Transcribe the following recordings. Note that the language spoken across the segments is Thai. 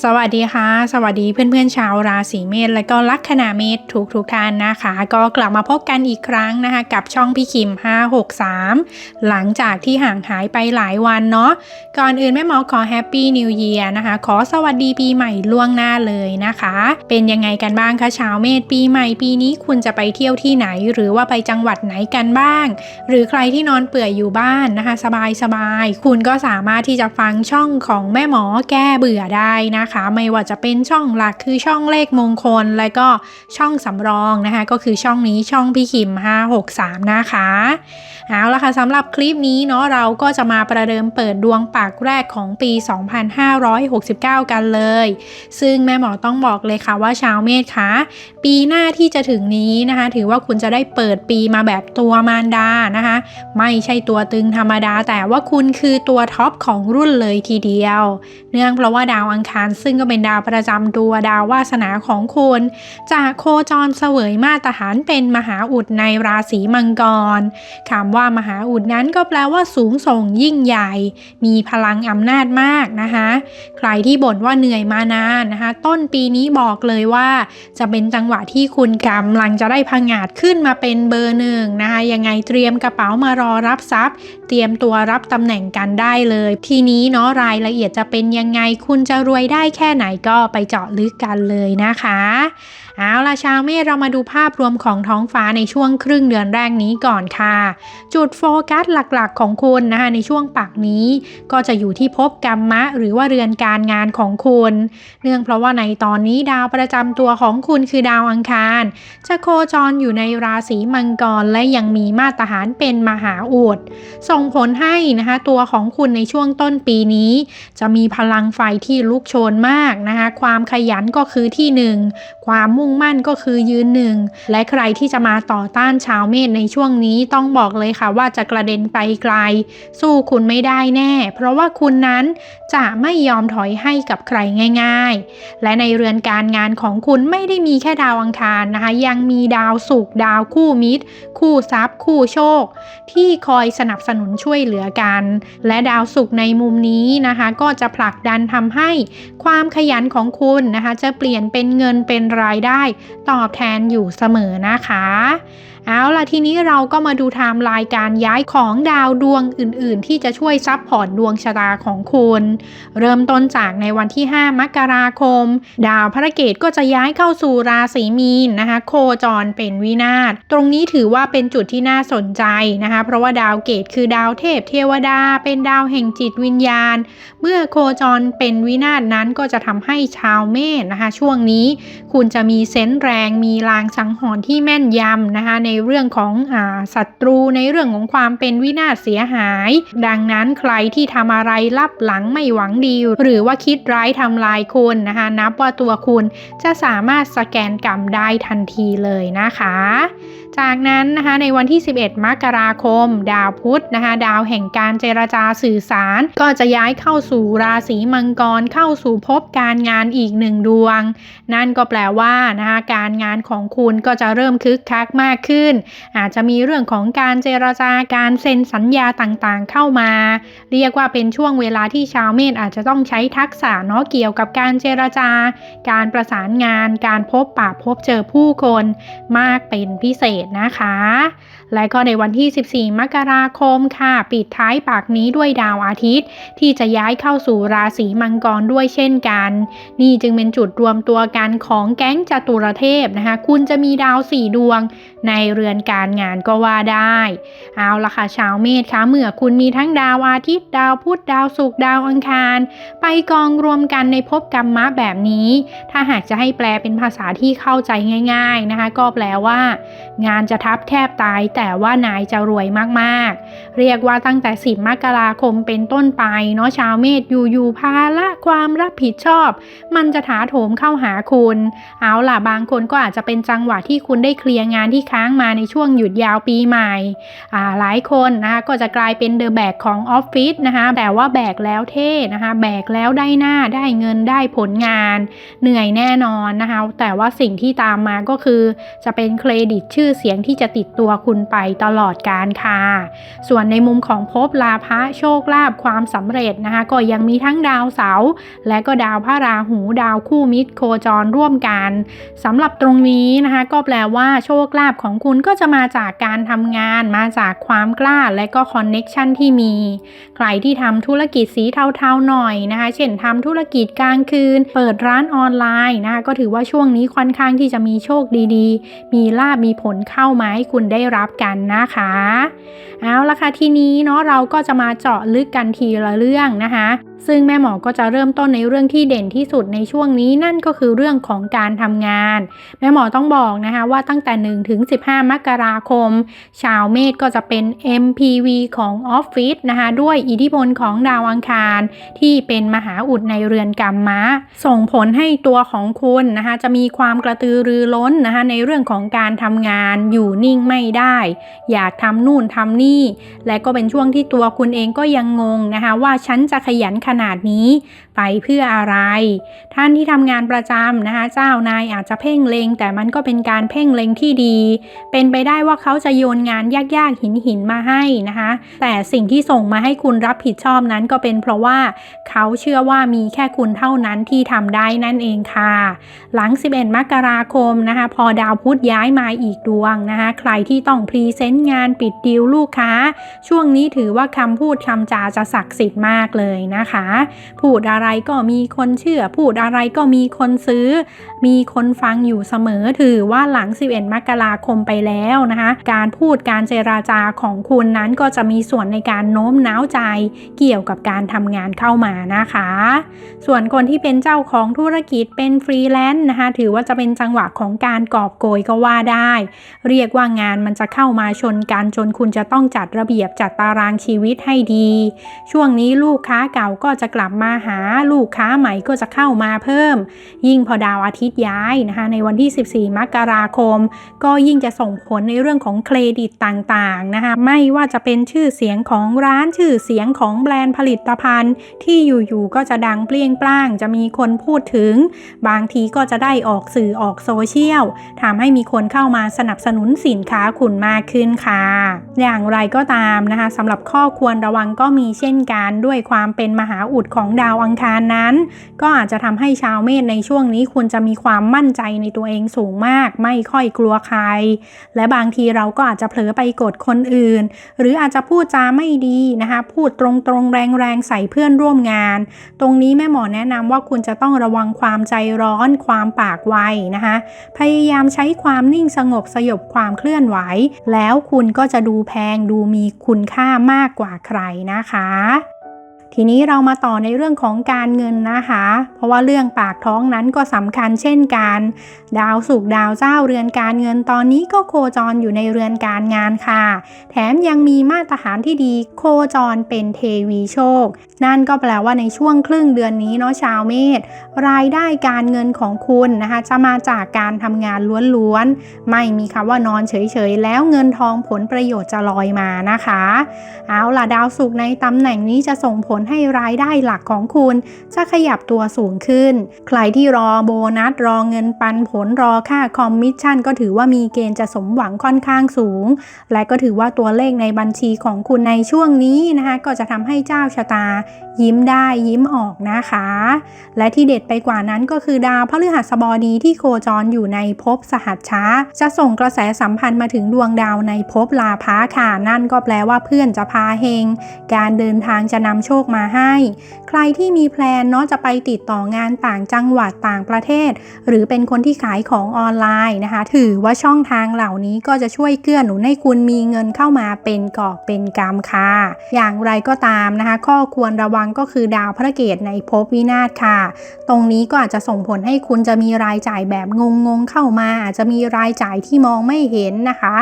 สวัสดีค่ะ สวัสดีเพื่อนๆชาวราศีเมษและก็ลัคนาเมษทุกทุกท่านนะคะ ก็กลับมาพบกันอีกครั้งนะคะ กับช่องพี่คิม 563 หลังจากที่ห่างหายไปหลายวันเนาะก่อนอื่นแม่หมอขอแฮปปี้นิวเยียร์นะคะ ขอสวัสดีปีใหม่ล่วงหน้าเลยนะคะ เป็นยังไงกันบ้างคะชาวเมษปีใหม่ปีนี้คุณจะไปเที่ยวที่ไหน หรือว่าไปจังหวัดไหนกันบ้าง หรือใครที่นอนเปื่อยอยู่บ้านนะคะ สบายๆคุณก็สามารถที่จะฟังช่องของแม่หมอแก้เบื่อได้นะคะ ไม่ว่าจะเป็นช่องหลักคือช่องเลขมงคล และก็ช่องสำรองนะคะ ก็คือช่องนี้ช่องพี่ขิม 563 นะคะเอาละค่ะสำหรับคลิปนี้เนาะเราก็จะมาประเดิมเปิดดวงปากแรกของปี 2569 กันเลย ซึ่งแม่หมอต้องบอกเลยค่ะว่าชาวเมษคะปีหน้าที่จะถึงนี้นะคะ ถือว่าคุณจะได้เปิดปีมาแบบตัวมารดานะคะ ไม่ใช่ตัวตึงธรรมดา แต่ว่าคุณคือตัวท็อปของรุ่นเลยทีเดียว เนื่องเพราะว่าดาวอังคารซึ่งก็เป็นดาวประจำตัวดาววาสนาของคุณ จากโคจรเสวยมาตรฐานเป็นมหาอุดในราศีมังกรคำว่ามหาอุดนั้นก็แปลว่าสูงส่งยิ่งใหญ่ มีพลังอำนาจมากนะคะ ใครที่บ่นว่าเหนื่อยมานานนะคะ ต้นปีนี้บอกเลยว่า จะเป็นจังหวะที่คุณกำลังจะได้พังงาดขึ้นมาเป็นเบอร์หนึ่งนะคะยังไงเตรียมกระเป๋ามารอรับทรัพย์ เตรียมตัวรับตำแหน่งกันได้เลย ทีนี้เนาะรายละเอียดจะเป็นยังไงคุณจะรวยได้แค่ไหนก็ไปเจาะลึกกันเลยนะคะเอาล่ะชาวเมษเรามาดูภาพรวมของท้องฟ้าในช่วงครึ่งเดือนแรกนี้ก่อนค่ะ จุดโฟกัสหลักๆ ของคุณนะคะในช่วงปักนี้ ก็จะอยู่ที่ภพกรรมะ หรือว่าเรือนการงานของคุณ เนื่องเพราะว่าในตอนนี้ดาวประจำตัวของคุณคือดาวอังคาร จะโคจรอยู่ในราศีมังกรและยังมีมาตรฐานเป็นมหาอุดส่งผลให้นะคะตัวของคุณในช่วงต้นปีนี้ จะมีพลังไฟที่ลุกโชนมากนะคะความขยันก็คือที่หนึ่งความมุ่งมั่นก็คือยืนหนึ่ง และใครที่จะมาต่อต้านชาวเมษในช่วงนี้ต้องบอกเลยค่ะว่าจะกระเด็นไปไกล สู้คุณไม่ได้แน่ เพราะว่าคุณนั้นจะไม่ยอมถอยให้กับใครง่าย ๆ และในเรือนการงานของคุณไม่ได้มีแค่ดาวอังคารนะคะ ยังมีดาวศุกดาวคู่มิตร คู่ทรัพย์ คู่โชค ที่คอยสนับสนุนช่วยเหลือกัน และดาวศุกในมุมนี้นะคะ ก็จะผลักดันทำให้ความขยันของคุณนะคะ จะเปลี่ยนเป็นเงินเป็นรายได้ตอบแทนอยู่เสมอนะคะ เอาล่ะทีนี้เราก็มาดูไทม์ไลน์การย้ายของดาวดวงอื่น ๆ ที่จะช่วยซับพอร์ตดวงชะตาของคุณ เริ่มต้นจากในวันที่ 5 มกราคม ดาวพระเกตก็จะย้ายเข้าสู่ราศีมีนนะคะ โคจรเป็นวินาศตรงนี้ถือว่าเป็นจุดที่น่าสนใจนะคะ เพราะว่าดาวเกตคือดาวเทพเทวดา เป็นดาวแห่งจิตวิญญาณ เมื่อโคจรเป็นวินาศนั้นก็จะทำให้ชาวเมษนะคะ ช่วงนี้คุณจะมีเซนส์แรง มีลางสังหรณ์ที่แม่นยำนะคะ ในเรื่องของอ่าศัตรูในเรื่องของความเป็นวินาศเสียหาย ดังนั้นใครที่ทำอะไรลับหลังไม่หวังดี หรือว่าคิดร้ายทำลายคุณนะคะ นับว่าตัวคุณจะสามารถสแกนกรรมได้ทันทีเลยนะคะจากนั้นนะคะในวันที่ 11 มกราคม ดาวพุธนะคะดาวแห่งการเจรจาสื่อสาร ก็จะย้ายเข้าสู่ราศีมังกรเข้าสู่ภพการงานอีกหนึ่งดวง นั่นก็แปลว่านะคะการงานของคุณก็จะเริ่มคึกคักมากขึ้น อาจจะมีเรื่องของการเจรจาการเซ็นสัญญาต่างๆเข้ามา เรียกว่าเป็นช่วงเวลาที่ชาวเมษอาจจะต้องใช้ทักษะเนาะเกี่ยวกับการเจรจา การประสานงาน การพบปะพบเจอผู้คนมากเป็นพิเศษนะคะ และก็ในวันที่ 14 มกราคมค่ะ ปิดท้ายปากนี้ด้วยดาวอาทิตย์ ที่จะย้ายเข้าสู่ราศีมังกรด้วยเช่นกัน นี่จึงเป็นจุดรวมตัวกันของแก๊งจตุรเทพนะคะ คุณจะมีดาวสี่ดวง ในเรือนการงานก็ว่าได้ เอาละค่ะชาวเมษคะเมื่อคุณมีทั้งดาวอาทิตย์ดาวพุธดาวศุกร์ดาวอังคาร ไปกองรวมกันในภพกรรมะแบบนี้ ถ้าหากจะให้แปลเป็นภาษาที่เข้าใจง่าย ๆนะคะ ก็แปลว่า งานจะทับแทบตายแต่แต่ว่านายจะรวยมากๆ เรียกว่าตั้งแต่ 10 มกราคมเป็นต้นไปเนาะชาวเมษอยู่ๆภาระความรับผิดชอบ มันจะถาโถมเข้าหาคุณ เอาล่ะบางคนก็อาจจะเป็นจังหวะที่คุณได้เคลียร์งานที่ค้างมาในช่วงหยุดยาวปีใหม่อ่าหลายคนนะคะก็จะกลายเป็นเดอะแบกของออฟฟิศนะคะแต่ว่าแบกแล้วเท่นะคะแบกแล้วได้หน้าได้เงินได้ผลงาน เหนื่อยแน่นอนนะคะแต่ว่าสิ่งที่ตามมาก็คือจะเป็นเครดิตชื่อเสียงที่จะติดตัวคุณไปตลอดการค่ะ ส่วนในมุมของภพลาภะโชคลาภความสำเร็จนะคะ ก็ยังมีทั้งดาวเสาร์และก็ดาวพระราหูดาวคู่มิตรโคจรร่วมกันสำหรับตรงนี้นะคะ ก็แปลว่าโชคลาภของคุณก็จะมาจากการทำงานมาจากความกล้าและก็คอนเน็กชันที่มี ใครที่ทำธุรกิจสีเทาๆหน่อยนะคะ เช่นทำธุรกิจกลางคืน เปิดร้านออนไลน์นะคะ ก็ถือว่าช่วงนี้ค่อนข้างที่จะมีโชคดีๆ มีลาบมีผลเข้ามาให้คุณได้รับกันนะคะ เอาละค่ะทีนี้เนาะเราก็จะมาเจาะลึกกันทีละเรื่องนะคะ ซึ่งแม่หมอก็จะเริ่มต้นในเรื่องที่เด่นที่สุดในช่วงนี้นั่นก็คือเรื่องของการทำงาน แม่หมอต้องบอกนะคะว่าตั้งแต่ 1 ถึง 15 มกราคม ชาวเมษก็จะเป็น MPV ของออฟฟิศนะคะด้วยอิทธิพลของดาวอังคาร ที่เป็นมหาอุดในเรือนกรรมะส่งผลให้ตัวของคุณนะคะจะมีความกระตือรือร้นนะคะในเรื่องของการทำงานอยู่นิ่งไม่ได้ อยากทำนู่นทำนี่ และก็เป็นช่วงที่ตัวคุณเองก็ยังงงนะคะว่าฉันจะขยันขนาดนี้ไปเพื่ออะไร ท่านที่ทำงานประจำนะคะ เจ้านายอาจจะเพ่งเลงแต่มันก็เป็นการเพ่งเลงที่ดี เป็นไปได้ว่าเขาจะโยนงานยากๆหินหินๆมาให้นะคะ แต่สิ่งที่ส่งมาให้คุณรับผิดชอบนั้นก็เป็นเพราะว่าเขาเชื่อว่ามีแค่คุณเท่านั้นที่ทำได้นั่นเองค่ะ หลัง 11 มกราคมนะคะ พอดาวพุธย้ายมาอีกดวงนะคะ ใครที่ต้องพรีเซนต์งานปิดดีลลูกค้า ช่วงนี้ถือว่าคำพูดคำจาจะศักดิ์สิทธิ์มากเลยนะคะ พูดอะไรก็มีคนเชื่อ พูดอะไรก็มีคนซื้อ มีคนฟังอยู่เสมอถือว่าหลัง 11 มกราคมไปแล้วนะคะ การพูดการเจราจาของคุณนั้นก็จะมีส่วนในการโน้มน้าวใจ เกี่ยวกับการทำงานเข้ามานะคะ ส่วนคนที่เป็นเจ้าของธุรกิจเป็นฟรีแลนซ์นะคะถือว่าจะเป็นจังหวะของการกอบโกยก็ว่าได้ เรียกว่างานมันจะเข้ามาชนกันจนคุณจะต้องจัดระเบียบจัดตารางชีวิตให้ดี ช่วงนี้ลูกค้าเก่าก็จะกลับมาหาลูกค้าใหม่ก็จะเข้ามาเพิ่ม ยิ่งพอดาวอาทิตย์ย้ายนะคะในวันที่ 14 มกราคม ก็ยิ่งจะส่งผลในเรื่องของเครดิตต่างๆนะคะไม่ว่าจะเป็นชื่อเสียงของร้านชื่อเสียงของแบรนด์ผลิตภัณฑ์ ที่อยู่ๆก็จะดังเปรี้ยงปร้าง จะมีคนพูดถึง บางทีก็จะได้ออกสื่อออกโซเชียลทำให้มีคนเข้ามาสนับสนุนสินค้าคุณมากขึ้นค่ะ อย่างไรก็ตามนะคะสำหรับข้อควรระวังก็มีเช่นกันด้วยความเป็นมหาอุดของดาวอังคารนั้น ก็อาจจะทำให้ชาวเมษในช่วงนี้คุณจะมีความมั่นใจในตัวเองสูงมาก ไม่ค่อยกลัวใคร และบางทีเราก็อาจจะเผลอไปกดคนอื่น หรืออาจจะพูดจาไม่ดีนะคะ พูดตรงๆ แรงๆ ใส่เพื่อนร่วมงาน ตรงนี้แม่หมอแนะนำว่าคุณจะต้องระวังความใจร้อน ความปากไวนะคะ พยายามใช้ความนิ่งสงบสยบความเคลื่อนไหว แล้วคุณก็จะดูแพงดูมีคุณค่ามากกว่าใครนะคะ ทีนี้เรามาต่อในเรื่องของการเงินนะคะ เพราะว่าเรื่องปากท้องนั้นก็สำคัญเช่นกัน ดาวสุกดาวเจ้าเรือนการเงินตอนนี้ก็โคจรอยู่ในเรือนการงานค่ะ แถมยังมีมาตรฐานที่ดีโคจรเป็นเทวีโชค นั่นก็แปลว่าในช่วงครึ่งเดือนนี้เนาะชาวเมษรายได้การเงินของคุณนะคะ จะมาจากการทำงานล้วนๆไม่มีคำว่านอนเฉยๆแล้วเงินทองผลประโยชน์จะลอยมานะคะ เอาล่ะดาวสุกในตำแหน่งนี้จะส่งผลให้รายได้หลักของคุณ จะขยับตัวสูงขึ้น ใครที่รอโบนัสรอเงินปันผลรอค่าคอมมิชชั่นก็ถือว่ามีเกณฑ์จะสมหวังค่อนข้างสูง และก็ถือว่าตัวเลขในบัญชีของคุณในช่วงนี้นะคะก็จะทำให้เจ้าชะตายิ้มได้ยิ้มออกนะคะ และที่เด็ดไปกว่านั้นก็คือดาวพฤหัสบดีที่โคจรอยู่ในภพสหัชชาจะส่งกระแสสัมพันธ์มาถึงดวงดาวในภพลาภะค่ะ นั่นก็แปลว่าเพื่อนจะพาเฮง การเดินทางจะนำโชคมาให้ ใครที่มีแพลนเนาะจะไปติดต่องานต่างจังหวัดต่างประเทศ หรือเป็นคนที่ขายของออนไลน์นะคะ ถือว่าช่องทางเหล่านี้ก็จะช่วยเกื้อหนุนให้คุณมีเงินเข้ามาเป็นกอบเป็นกำค่ะ อย่างไรก็ตามนะคะ ข้อควรระวังก็คือดาวพระเกตในภพวินาศค่ะ ตรงนี้ก็อาจจะส่งผลให้คุณจะมีรายจ่ายแบบงงๆเข้ามา อาจจะมีรายจ่ายที่มองไม่เห็นนะคะ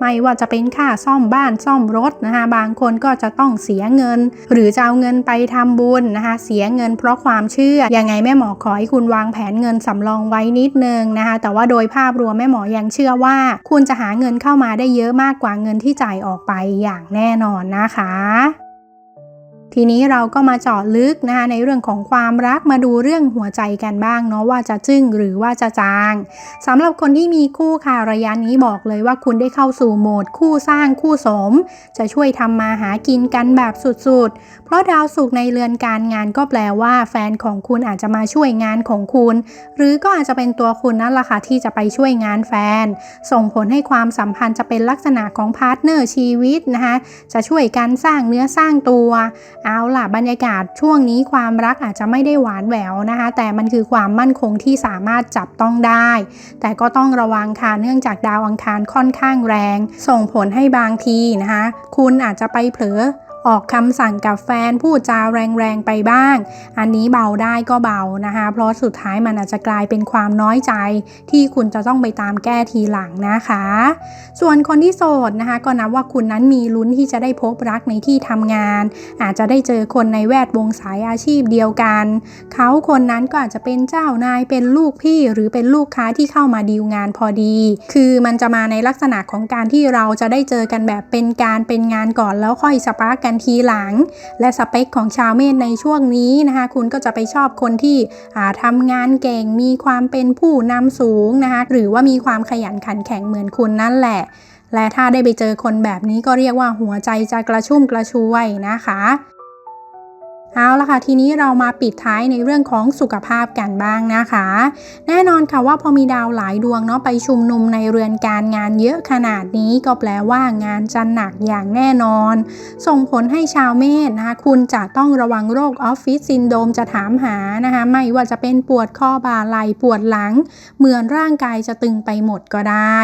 ไม่ว่าจะเป็นค่าซ่อมบ้านซ่อมรถนะคะบางคนก็จะต้องเสียเงิน หรือจะเอาเงินไปทำบุญนะคะ เสียเงินเพราะความเชื่อยังไงแม่หมอขอให้คุณวางแผนเงินสำรองไว้นิดนึงนะคะ แต่ว่าโดยภาพรวมแม่หมอยังเชื่อว่า คุณจะหาเงินเข้ามาได้เยอะมากกว่าเงินที่จ่ายออกไปอย่างแน่นอนนะคะ ทีนี้เราก็มาเจาะลึกนะคะในเรื่องของความรักมาดูเรื่องหัวใจกันบ้างเนาะว่าจะจึ้งหรือว่าจะจางสำหรับคนที่มีคู่ค่ะระยะนี้บอกเลยว่าคุณได้เข้าสู่โหมดคู่สร้างคู่สม จะช่วยทำมาหากินกันแบบสุดๆ เพราะดาวศุกร์ในเรือนการงานก็แปลว่าแฟนของคุณอาจจะมาช่วยงานของคุณ หรือก็อาจจะเป็นตัวคุณนั่นแหละค่ะที่จะไปช่วยงานแฟน ส่งผลให้ความสัมพันธ์จะเป็นลักษณะของพาร์ทเนอร์ชีวิตนะคะจะช่วยกันสร้างเนื้อสร้างตัวเอาล่ะบรรยากาศช่วงนี้ความรักอาจจะไม่ได้หวานแหววนะคะ แต่มันคือความมั่นคงที่สามารถจับต้องได้ แต่ก็ต้องระวังค่ะเนื่องจากดาวอังคารค่อนข้างแรง ส่งผลให้บางทีนะคะ คุณอาจจะไปเผลอ ออกคำสั่งกับแฟนพูดจาแรงๆไปบ้าง อันนี้เบาได้ก็เบานะคะ เพราะสุดท้ายมันอาจจะกลายเป็นความน้อยใจ ที่คุณจะต้องไปตามแก้ทีหลังนะคะ ส่วนคนที่โสดนะคะ ก็นับว่าคุณนั้นมีลุ้นที่จะได้พบรักในที่ทำงาน อาจจะได้เจอคนในแวดวงสายอาชีพเดียวกัน เขาคนนั้นก็อาจจะเป็นเจ้านายเป็นลูกพี่หรือเป็นลูกค้าที่เข้ามาดีลงานพอดี คือมันจะมาในลักษณะของการที่เราจะได้เจอกันแบบเป็นการเป็นงานก่อนแล้วค่อยสปาร์กกันทีหลัง และสเปคของชาวเมษในช่วงนี้นะคะ คุณก็จะไปชอบคนที่อ่าทำงานเก่งมีความเป็นผู้นำสูงนะคะ หรือว่ามีความขยันขันแข็งเหมือนคุณนั่นแหละ และถ้าได้ไปเจอคนแบบนี้ก็เรียกว่าหัวใจจะกระชุ่มกระชวยนะคะ เอาละค่ะทีนี้เรามาปิดท้ายในเรื่องของสุขภาพกันบ้างนะคะ แน่นอนค่ะว่าพอมีดาวหลายดวงเนาะไปชุมนุมในเรือนการงานเยอะขนาดนี้ก็แปลว่างานจะหนักอย่างแน่นอน ส่งผลให้ชาวเมษนะคะคุณจะต้องระวังโรคออฟฟิศซินโดมจะถามหานะคะไม่ว่าจะเป็นปวดข้อบ่าไหล่ปวดหลัง เหมือนร่างกายจะตึงไปหมดก็ได้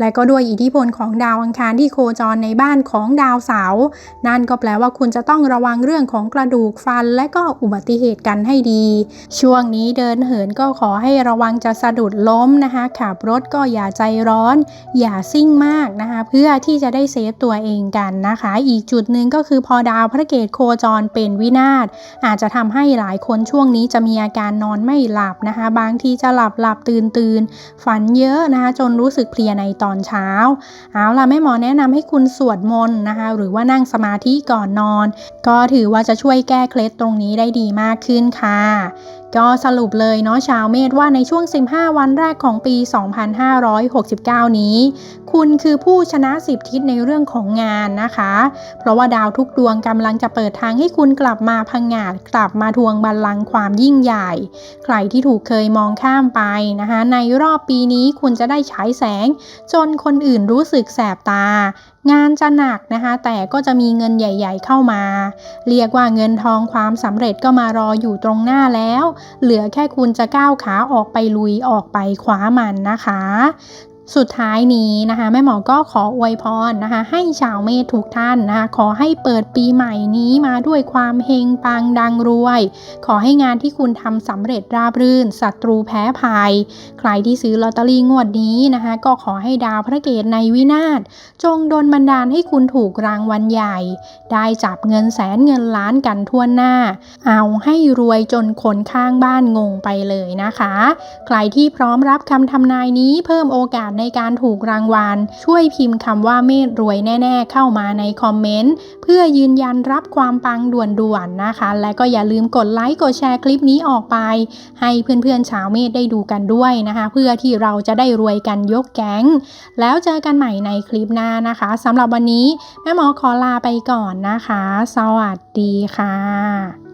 และก็ด้วยอิทธิพลของดาวอังคารที่โคจรในบ้านของดาวเสาร์นั่นก็แปลว่าคุณจะต้องระวังเรื่องของกระดูกฟันและก็อุบัติเหตุกันให้ดี ช่วงนี้เดินเหินก็ขอให้ระวังจะสะดุดล้มนะคะขับรถก็อย่าใจร้อน อย่าซิ่งมากนะคะ เพื่อที่จะได้เซฟตัวเองกันนะคะ อีกจุดหนึ่งก็คือพอดาวพระเกตโคจรเป็นวินาศอาจจะทำให้หลายคนช่วงนี้จะมีอาการนอนไม่หลับนะคะ บางทีจะหลับหลับตื่นตื่นฝันเยอะนะคะจนรู้สึกเพลียในตอนเช้าเอาล่ะแม่หมอแนะนำให้คุณสวดมนต์นะคะ หรือว่านั่งสมาธิก่อนนอน ก็ถือว่าจะช่วยแก้เคล็ดตรงนี้ได้ดีมากขึ้นค่ะ ก็สรุปเลยเนาะชาวเมษว่าในช่วง 15 วันแรกของปี 2569 นี้ คุณคือผู้ชนะสิบทิศในเรื่องของงานนะคะ เพราะว่าดาวทุกดวงกำลังจะเปิดทางให้คุณกลับมาพังงาดกลับมาทวงบัลลังก์ความยิ่งใหญ่ ใครที่ถูกเคยมองข้ามไปนะคะ ในรอบปีนี้คุณจะได้ฉายแสง จนคนอื่นรู้สึกแสบตา งานจะหนักนะคะ แต่ก็จะมีเงินใหญ่ ๆ เข้ามา เรียกว่าเงินทองความสำเร็จก็มารออยู่ตรงหน้าแล้วเหลือแค่คุณจะก้าวขาออกไปลุยออกไปคว้ามันนะคะ สุดท้ายนี้นะคะแม่หมอก็ขออวยพรนะคะ ให้ชาวเมษทุกท่านนะคะ ขอให้เปิดปีใหม่นี้มาด้วยความเฮงปังดังรวย ขอให้งานที่คุณทำสำเร็จราบรื่นศัตรูแพ้ภัย ใครที่ซื้อลอตเตอรี่งวดนี้นะคะ ก็ขอให้ดาวพระเกตในวินาศจงดลบันดาลให้คุณถูกรางวัลใหญ่ ได้จับเงินแสนเงินล้านกันทั่วหน้า เอาให้รวยจนคนข้างบ้านงงไปเลยนะคะ ใครที่พร้อมรับคำทำนายนี้เพิ่มโอกาสในการถูกรางวัล ช่วยพิมพ์คำว่าเมษรวยแน่ ๆ เข้ามาในคอมเมนต์ เพื่อยืนยันรับความปังด่วนๆนะคะ และก็อย่าลืมกดไลค์กดแชร์คลิปนี้ออกไป ให้เพื่อนๆชาวเมษได้ดูกันด้วยนะคะ เพื่อที่เราจะได้รวยกันยกแก๊ง แล้วเจอกันใหม่ในคลิปหน้านะคะสำหรับวันนี้แม่หมอขอลาไปก่อนนะคะ สวัสดีค่ะ